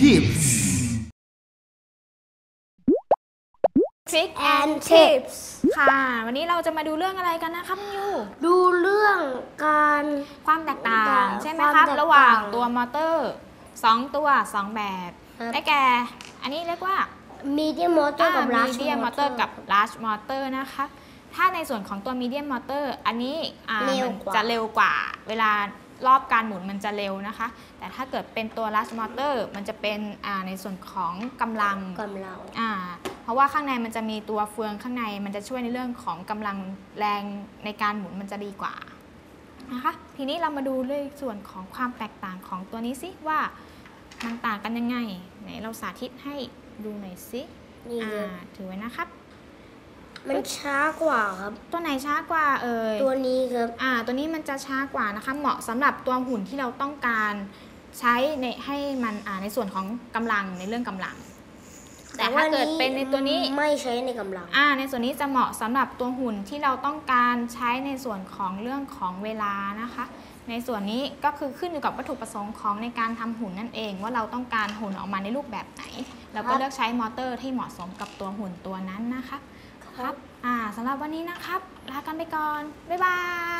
Tips Trick and Tips ค่ะ วันนี้เราจะมาดูเรื่องอะไรกันนะครับยูดูเรื่องการความแตกต่าง ใช่ไหมครับ ระหว่างตัวมอเตอร์ 2 ตัว 2 แบบได้แก่ อันนี้เรียกว่า medium motor กับ large motor กับ large motor นะคะถ้าในส่วนของตัว medium motor อันนี้มันจะเร็วกว่าเวลา รอบการหมุนมันจะเร็วนะคะ แต่ถ้าเกิดเป็นตัว large motor มันจะเป็นอ่าในส่วนของกำลังกำลังอ่าเพราะว่าข้างในมันจะมีตัวเฟืองข้างในมันจะช่วยในเรื่องของกำลังแรงในการหมุนมันจะดีกว่านะคะทีนี้เรามาดูเรื่องส่วนของความแตกต่างของตัวนี้สิว่ามันต่างกันยังไงไหนเราสาธิตให้ดูหน่อยสินี่อ่าครับถือไว้นะครับ มันช้ากว่าครับ ตัวไหนช้ากว่าเอ่ยตัวนี้ครับอ่า ตัวนี้มันจะช้ากว่านะคะ เหมาะสำหรับตัวหุ่นที่เราต้องการใช้ในให้มันอ่าในส่วนของกำลังในเรื่องกำลัง แต่ถ้าเกิดเป็นในตัวนี้ไม่ใช้ในกำลัง อ่า ในส่วนนี้จะเหมาะสำหรับตัวหุ่นที่เราต้องการใช้ในส่วนของเรื่องของเวลานะคะ ในส่วนนี้ก็คือขึ้นอยู่กับวัตถุประสงค์ของในการทำหุ่นนั่นเอง ว่าเราต้องการหุ่นออกมาในรูปแบบไหน แล้วก็ครับเลือกใช้มอเตอร์ที่เหมาะสมกับตัวหุ่นตัวนั้นนะคะ ครับ อ่าสำหรับวันนี้นะครับ ลากันไปก่อน บ๊ายบาย